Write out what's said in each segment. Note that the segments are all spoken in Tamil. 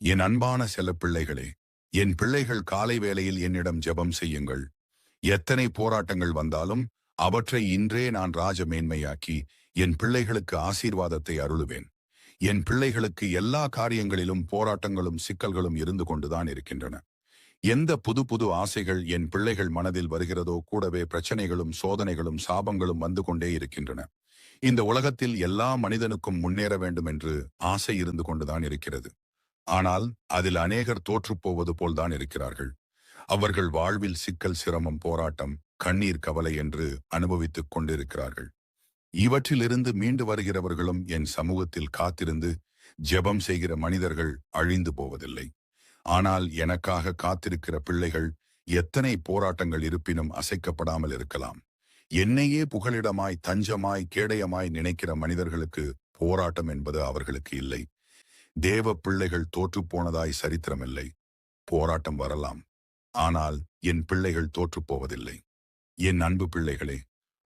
என் அன்பான செல்ல பிள்ளைகளே என் பிள்ளைகள் காலை வேளையில் என்னிடம் ஜெபம் செய்யுங்கள். எத்தனை போராட்டங்கள் வந்தாலும் அவற்றை இன்றே நான் ராஜ மேன்மையாக்கி என் பிள்ளைகளுக்கு ஆசீர்வாதத்தை அருளுவேன். என் பிள்ளைகளுக்கு எல்லா காரியங்களிலும் போராட்டங்களும் சிக்கல்களும் இருந்து கொண்டுதான் இருக்கின்றன. எந்த புது புது ஆசைகள் என் பிள்ளைகள் மனதில் வருகிறதோ கூடவே பிரச்சனைகளும் சோதனைகளும் சாபங்களும் வந்து கொண்டே இருக்கின்றன. இந்த உலகத்தில் எல்லா மனிதனுக்கும் முன்னேற வேண்டும் என்று ஆசை இருந்து கொண்டுதான் இருக்கிறது. ஆனால் அதில் அநேகர் தோற்றுப்போவது போல்தான் இருக்கிறார்கள். அவர்கள் வாழ்வில் சிக்கல் சிரமம் போராட்டம் கண்ணீர் கவலை என்று அனுபவித்துக் கொண்டிருக்கிறார்கள். இவற்றிலிருந்து மீண்டு வருகிறவர்களும் என் சமூகத்தில் காத்திருந்து ஜெபம் செய்கிற மனிதர்கள் அழிந்து போவதில்லை. ஆனால் எனக்காக காத்திருக்கிற பிள்ளைகள் எத்தனை போராட்டங்கள் இருப்பினும் அசைக்கப்படாமல் இருக்கலாம். என்னையே புகலிடமாய் தஞ்சமாய் கேடயமாய் நினைக்கிற மனிதர்களுக்கு போராட்டம் என்பது அவர்களுக்கு இல்லை. தேவ பிள்ளைகள் தோற்றுப்போனதாய் சரித்திரமில்லை. போராட்டம் வரலாம். ஆனால் என் பிள்ளைகள் தோற்றுப்போவதில்லை என் அன்பு பிள்ளைகளே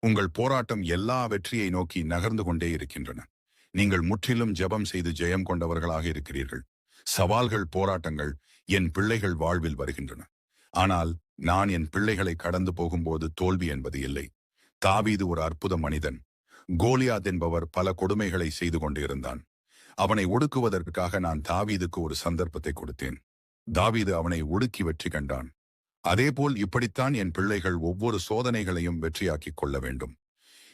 உங்கள் போராட்டம் எல்லா வெற்றியை நோக்கி நகர்ந்து கொண்டே இருக்கின்றன. நீங்கள் முற்றிலும் ஜெபம் செய்து ஜெயம் கொண்டவர்களாக இருக்கிறீர்கள். சவால்கள் போராட்டங்கள் என் பிள்ளைகள் வாழ்வில் வருகின்றன. ஆனால் நான் என் பிள்ளைகளை கடந்து போகும்போது தோல்வி என்பது இல்லை. தாவீது ஒரு அற்புத மனிதன். கோலியாத் என்பவர் பல கொடுமைகளை செய்து கொண்டிருந்தான். அவனை ஒடுக்குவதற்காக நான் தாவீதுக்கு ஒரு சந்தர்ப்பத்தை கொடுத்தேன். தாவீது அவனை ஒடுக்கி வெற்றி கண்டான். அதேபோல் இப்படித்தான் என் பிள்ளைகள் ஒவ்வொரு சோதனைகளையும் வெற்றியாக்கிக் கொள்ள வேண்டும்.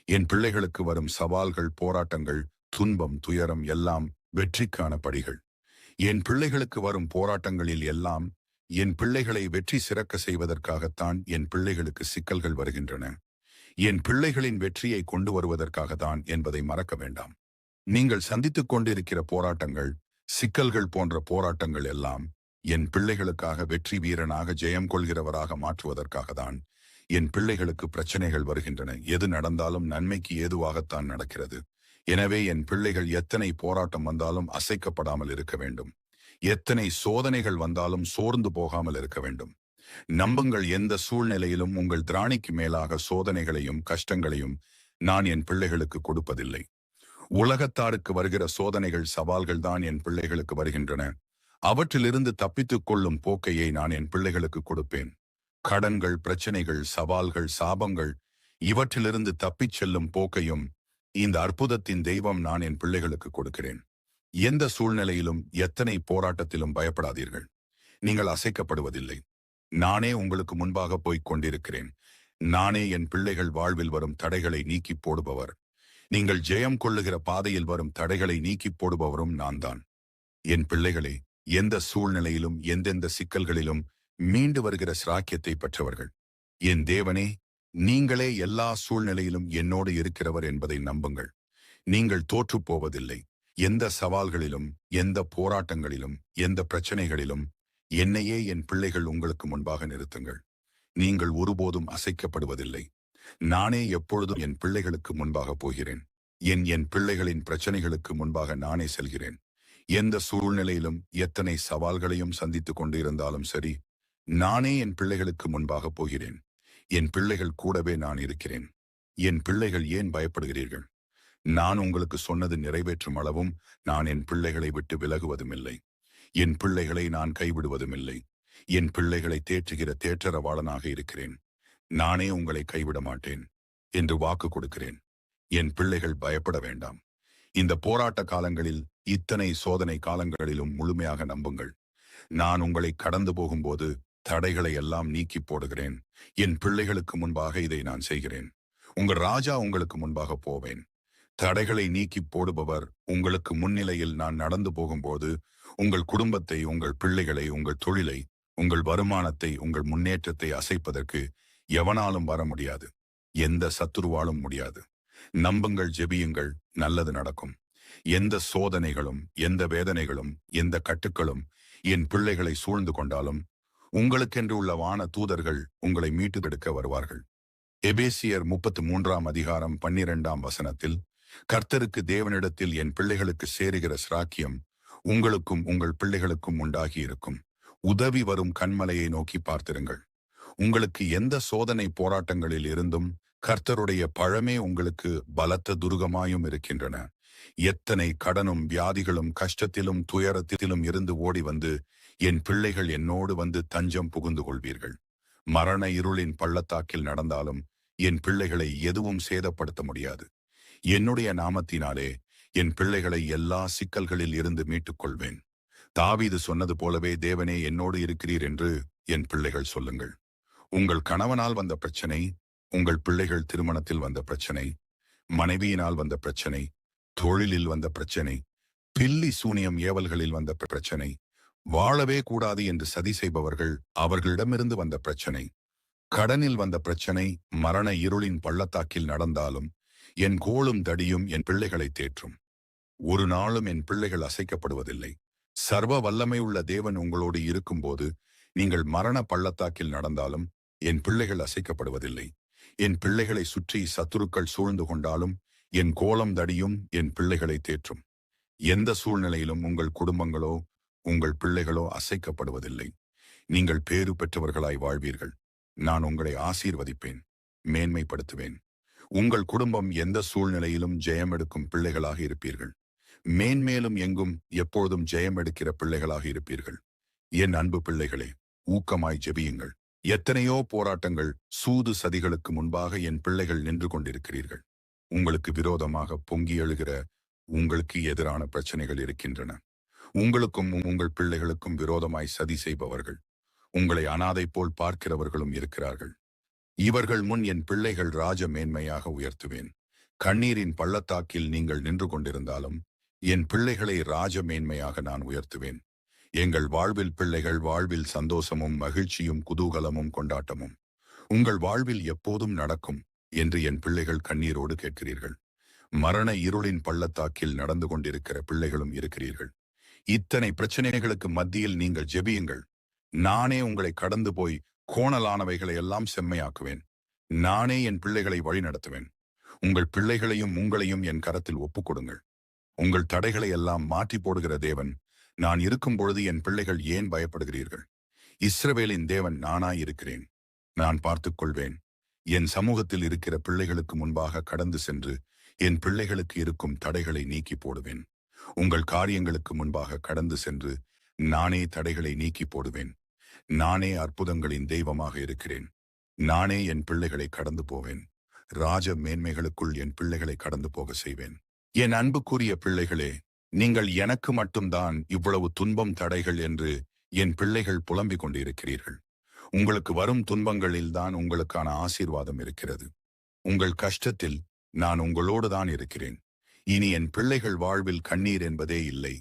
என் பிள்ளைகளுக்கு வரும் சவால்கள் போராட்டங்கள் துன்பம் துயரம் எல்லாம் வெற்றிக்கான படிகள். என் பிள்ளைகளுக்கு வரும் போராட்டங்களில் எல்லாம் என் பிள்ளைகளை வெற்றி சிறக்க செய்வதற்காகத்தான் என் பிள்ளைகளுக்கு சிக்கல்கள் வருகின்றன. என் பிள்ளைகளின் வெற்றியை கொண்டு வருவதற்காகத்தான் என்பதை மறக்க வேண்டாம். நீங்கள் சந்தித்துக் கொண்டிருக்கிற போராட்டங்கள் சிக்கல்கள் போன்ற போராட்டங்கள் எல்லாம் என் பிள்ளைகளுக்காக வெற்றி வீரனாக ஜெயம் கொள்கிறவராக மாற்றுவதற்காக தான் என் பிள்ளைகளுக்கு பிரச்சனைகள் வருகின்றன. எது நடந்தாலும் நன்மைக்கு ஏதுவாகத்தான் நடக்கிறது. எனவே என் பிள்ளைகள் எத்தனை போராட்டம் வந்தாலும் அசைக்கப்படாமல் இருக்க வேண்டும். எத்தனை சோதனைகள் வந்தாலும் சோர்ந்து போகாமல் இருக்க வேண்டும். நம்புங்கள் எந்த சூழ்நிலையிலும் உங்கள் திராணிக்கு மேலாக சோதனைகளையும் கஷ்டங்களையும் நான் என் பிள்ளைகளுக்கு கொடுப்பதில்லை. உலகத்தாருக்கு வருகிற சோதனைகள் சவால்கள் தான் என் பிள்ளைகளுக்கு வருகின்றன. அவற்றிலிருந்து தப்பித்துக் கொள்ளும் போக்கையை நான் என் பிள்ளைகளுக்கு கொடுப்பேன். கடன்கள் பிரச்சனைகள் சவால்கள் சாபங்கள் இவற்றிலிருந்து தப்பிச் செல்லும் போக்கையும் இந்த அற்புதத்தின் தெய்வம் நான் என் பிள்ளைகளுக்கு கொடுக்கிறேன். எந்த சூழ்நிலையிலும் எத்தனை போராட்டத்திலும் பயப்படாதீர்கள். நீங்கள் அசைக்கப்படுவதில்லை. நானே உங்களுக்கு முன்பாக போய்க் கொண்டிருக்கிறேன். நானே என் பிள்ளைகள் வாழ்வில் வரும் தடைகளை நீக்கி போடுபவர். நீங்கள் ஜெயம் கொள்ளுகிற பாதையில் வரும் தடைகளை நீக்கி போடுபவரும் நான் தான் என் பிள்ளைகளே எந்த சூழ்நிலையிலும் எந்தெந்த சிக்கல்களிலும் மீண்டு வருகிற சிராக்கியத்தை பெற்றவர்கள். என் தேவனே நீங்களே எல்லா சூழ்நிலையிலும் என்னோடு இருக்கிறவர் என்பதை நம்புங்கள். நீங்கள் தோற்றுப் போவதில்லை. எந்த சவால்களிலும் எந்த போராட்டங்களிலும் எந்த பிரச்சனைகளிலும் என்னையே என் பிள்ளைகள் உங்களுக்கு முன்பாக நிறுத்துங்கள். நீங்கள் ஒருபோதும் அசைக்கப்படுவதில்லை. நானே எப்பொழுதும் என் பிள்ளைகளுக்கு முன்பாக போகிறேன். என் என் பிள்ளைகளின் பிரச்சனைகளுக்கு முன்பாக நானே செல்கிறேன். எந்த சூழ்நிலையிலும் எத்தனை சவால்களையும் சந்தித்துக் கொண்டு இருந்தாலும் சரி நானே என் பிள்ளைகளுக்கு முன்பாக போகிறேன். என் பிள்ளைகள் கூடவே நான் இருக்கிறேன். என் பிள்ளைகள் ஏன் பயப்படுகிறீர்கள்? நான் உங்களுக்கு சொன்னது நிறைவேற்றும் அளவும் நான் என் பிள்ளைகளை விட்டு விலகுவதும் இல்லை என் பிள்ளைகளை நான் கைவிடுவதும் இல்லை என் பிள்ளைகளை தேற்றுகிற தேற்றரவாளனாக இருக்கிறேன். நானே உங்களை கைவிட மாட்டேன் என்று வாக்கு கொடுக்கிறேன். என் பிள்ளைகள் பயப்பட வேண்டாம். இந்த போராட்ட காலங்களில் இத்தனை சோதனை காலங்களிலும் முழுமையாக நம்புங்கள். நான் உங்களை கடந்து போகும்போது தடைகளை எல்லாம் நீக்கி போடுகிறேன். என் பிள்ளைகளுக்கு முன்பாக இதை நான் செய்கிறேன். உங்கள் ராஜா உங்களுக்கு முன்பாக போவேன். தடைகளை நீக்கி போடுபவர் உங்களுக்கு முன்னிலையில் நான் நடந்து போகும்போது உங்கள் குடும்பத்தை உங்கள் பிள்ளைகளை உங்கள் தொழிலை உங்கள் வருமானத்தை உங்கள் முன்னேற்றத்தை அசைப்பதற்கு எவனாலும் வர முடியாது. எந்த சத்துருவாலும் முடியாது. நம்புங்கள் ஜெபியுங்கள் நல்லது நடக்கும். எந்த சோதனைகளும் எந்த வேதனைகளும் எந்த கட்டுக்களும் என் பிள்ளைகளை சூழ்ந்து கொண்டாலும் உங்களுக்கென்று உள்ள வான தூதர்கள் உங்களை மீட்டுதெடுக்க வருவார்கள். எபேசியர் முப்பத்து மூன்றாம் அதிகாரம் பன்னிரெண்டாம் வசனத்தில் கர்த்தருக்கு தேவனிடத்தில் என் பிள்ளைகளுக்கு சேருகிற சிராக்கியம் உங்களுக்கும் உங்கள் பிள்ளைகளுக்கும் உண்டாகி இருக்கும். உதவி வரும் கண்மலையை நோக்கி பார்த்திருங்கள். உங்களுக்கு எந்த சோதனை போராட்டங்களில் இருந்தும் கர்த்தருடைய பழமே உங்களுக்கு பலத்த துருகமாயும் இருக்கின்றன. எத்தனை கடனும் வியாதிகளும் கஷ்டத்திலும் துயரத்திலும் இருந்து ஓடி வந்து என் பிள்ளைகள் என்னோடு வந்து தஞ்சம் புகுந்து கொள்வீர்கள். மரண இருளின் பள்ளத்தாக்கில் நடந்தாலும் என் பிள்ளைகளை எதுவும் சேதப்படுத்த முடியாது. என்னுடைய நாமத்தினாலே என் பிள்ளைகளை எல்லா சிக்கல்களில் இருந்து மீட்டுக் கொள்வேன் தாவீது சொன்னது போலவே தேவனே என்னோடு இருக்கிறீர் என்று என் பிள்ளைகள் சொல்லுங்கள். உங்கள் கணவனால் வந்த பிரச்சனை உங்கள் பிள்ளைகள் திருமணத்தில் வந்த பிரச்சனை மனைவியினால் வந்த பிரச்சனை தொழிலில் வந்த பிரச்சனை பில்லி சூனியம் ஏவல்களில் வந்த பிரச்சனை வாழவே கூடாது என்று சதி செய்பவர்கள் அவர்களிடமிருந்து வந்த பிரச்சனை கடனில் வந்த பிரச்சனை மரண இருளின் பள்ளத்தாக்கில் நடந்தாலும் என் கோளும் தடியும் என் பிள்ளைகளை தேற்றும். ஒரு நாளும் என் பிள்ளைகள் அசைக்கப்படுவதில்லை. சர்வ வல்லமை உள்ள தேவன் உங்களோடு இருக்கும்போது நீங்கள் மரண பள்ளத்தாக்கில் நடந்தாலும் என் பிள்ளைகள் அசைக்கப்படுவதில்லை. என் பிள்ளைகளை சுற்றி சத்துருக்கள் சூழ்ந்து கொண்டாலும் என் கோலம் தடியும் என் பிள்ளைகளை தேற்றும். எந்த சூழ்நிலையிலும் உங்கள் குடும்பங்களோ உங்கள் பிள்ளைகளோ அசைக்கப்படுவதில்லை. நீங்கள் பேறு பெற்றவர்களாய் வாழ்வீர்கள். நான் உங்களை ஆசீர்வதிப்பேன் மேன்மைப்படுத்துவேன். உங்கள் குடும்பம் எந்த சூழ்நிலையிலும் ஜெயம் எடுக்கும் பிள்ளைகளாக இருப்பீர்கள். மேன்மேலும் எங்கும் எப்பொழுதும் ஜெயம் எடுக்கிற பிள்ளைகளாக இருப்பீர்கள். என் அன்பு பிள்ளைகளே ஊக்கமாய் ஜெபியுங்கள். எத்தனையோ போராட்டங்கள் சூது சதிகளுக்கு முன்பாக என் பிள்ளைகள் நின்று கொண்டிருக்கிறீர்கள். உங்களுக்கு விரோதமாக பொங்கி எழுகிற உங்களுக்கு எதிரான பிரச்சனைகள் இருக்கின்றன. உங்களுக்கும் உங்கள் பிள்ளைகளுக்கும் விரோதமாய் சதி செய்பவர்கள் உங்களை அனாதை போல் பார்க்கிறவர்களும் இருக்கிறார்கள். இவர்கள் முன் என் பிள்ளைகள் ராஜ மேன்மையாக உயர்த்துவேன். கண்ணீரின் பள்ளத்தாக்கில் நீங்கள் நின்று கொண்டிருந்தாலும் என் பிள்ளைகளை ராஜ மேன்மையாக நான் உயர்த்துவேன். எங்கள் வாழ்வில் பிள்ளைகள் வாழ்வில் சந்தோஷமும் மகிழ்ச்சியும் குதூகலமும் கொண்டாட்டமும். உங்கள் வாழ்வில் எப்போதும் நடக்கும் என்று என் பிள்ளைகள் கண்ணீரோடு கேட்கிறீர்கள். மரண இருளின் பள்ளத்தாக்கில் நடந்து கொண்டிருக்கிற பிள்ளைகளும் இருக்கிறீர்கள். இத்தனை பிரச்சனைகளுக்கு மத்தியில் நீங்கள் ஜெபியுங்கள். நானே உங்களை கடந்து போய் கோணலானவைகளை எல்லாம் செம்மையாக்குவேன். நானே என் பிள்ளைகளை வழிநடத்துவேன் உங்கள் பிள்ளைகளையும் உங்களையும் என் கரத்தில் ஒப்புக் கொடுங்கள் உங்கள் தடைகளை எல்லாம் மாற்றி போடுகிற தேவன் நான் இருக்கும் பொழுது என் பிள்ளைகள் ஏன் பயப்படுகிறீர்கள்? இஸ்ரவேலின் தேவன் நானாயிருக்கிறேன் நான் பார்த்துக் கொள்வேன் என் சமூகத்தில் இருக்கிற பிள்ளைகளுக்கு முன்பாக கடந்து சென்று என் பிள்ளைகளுக்கு இருக்கும் தடைகளை நீக்கி போடுவேன். உங்கள் காரியங்களுக்கு முன்பாக கடந்து சென்று நானே தடைகளை நீக்கி போடுவேன். நானே அற்புதங்களின் தெய்வமாக இருக்கிறேன். நானே என் பிள்ளைகளை கடந்து போவேன். ராஜ மேன்மைகளுக்குள் என் பிள்ளைகளை கடந்து போக செய்வேன். என் அன்புக்குரிய பிள்ளைகளே நீங்கள் எனக்கு மட்டும்தான் இவ்வளவு துன்பம் தடைகள் என்று என் பிள்ளைகள் புலம்பிக் கொண்டிருக்கிறீர்கள். உங்களுக்கு வரும் துன்பங்களில்தான் உங்களுக்கான ஆசீர்வாதம் இருக்கிறது. உங்கள் கஷ்டத்தில் நான் உங்களோடு தான் இருக்கிறேன். இனி என் பிள்ளைகள் வாழ்வில் கண்ணீர் என்பதே இல்லை.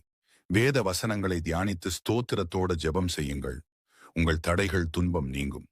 வேத வசனங்களை தியானித்து ஸ்தோத்திரத்தோட ஜெபம் செய்யுங்கள். உங்கள் தடைகள் துன்பம் நீங்கும்.